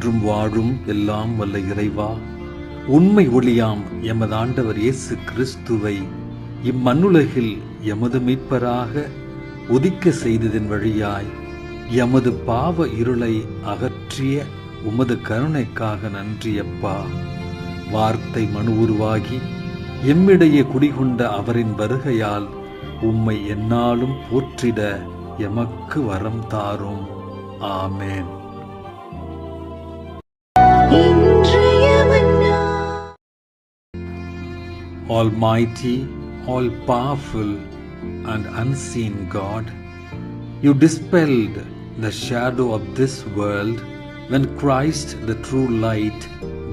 என்றும் வாழும் எல்லாம் வல்ல இறைவா உண்மை ஒளியாம் எமது ஆண்டவர் இயேசு கிறிஸ்துவை இம்மண்ணுலகில் எமது மீட்பராக உதிக்க செய்ததின் வழியாய் எமது பாவ இருளை அகற்றிய உமது கருணைக்காக நன்றியப்பா வார்த்தை மனு உருவாகி எம்மிடையே குடிகொண்ட அவரின் வருகையால் உம்மை என்னாலும் போற்றிட எமக்கு வரம் தாரும். ஆமேன். Almighty, all powerful, and unseen God, you dispelled the shadow of this world when Christ, the true light,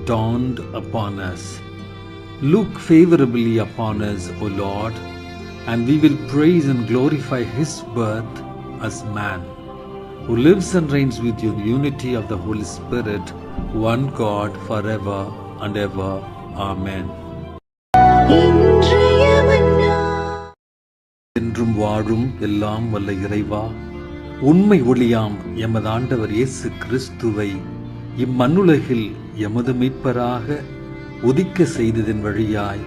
dawned upon us. Look favorably upon us, O Lord, and we will praise and glorify His birth as man, who lives and reigns with you in unity of the Holy Spirit, one God, forever and ever. Amen. என்றும் வாழும் எல்லாம் வல்ல இறைவா உண்மை ஒளியாம் எமது ஆண்டவர் இயேசு கிறிஸ்துவை இம்மண்ணுலகில் எமது மீட்பராக உதிக்க செய்ததின் வழியாய்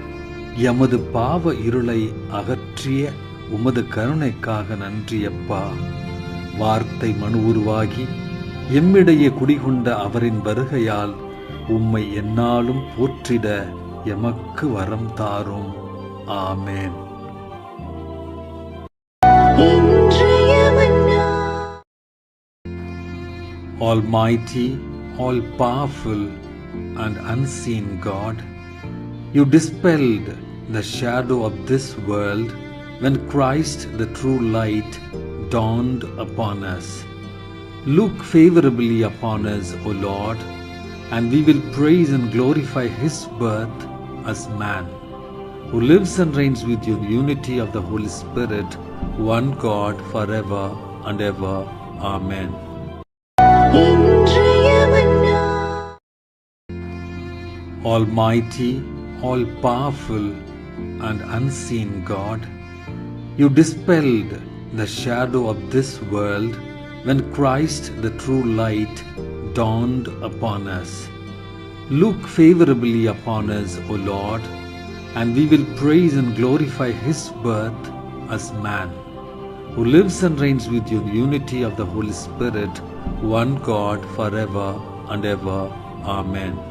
எமது பாவ இருளை அகற்றிய உமது கருணைக்காக நன்றியப்பா. வார்த்தை மனு உருவாகி எம்மிடையே குடிகொண்ட அவரின் வருகையால் உம்மை என்னாலும் போற்றிட எமக்கு வரம் தாரும் ஆமேன் இன்றைய மன்னா Almighty, all powerful, and unseen God, you dispelled the shadow of this world when Christ, the true light, dawned upon us. Look favorably upon us, O Lord, and we will praise and glorify his birth as man, who lives and reigns with you in the unity of the Holy Spirit, one God, forever and ever. Amen. Almighty, all powerful, and unseen God, you dispelled the shadow of this world when Christ, the true light, dawned upon us. Look favorably upon us, O Lord, and we will praise and glorify His birth as man, who lives and reigns with you in unity of the Holy Spirit, one God, forever and ever. Amen.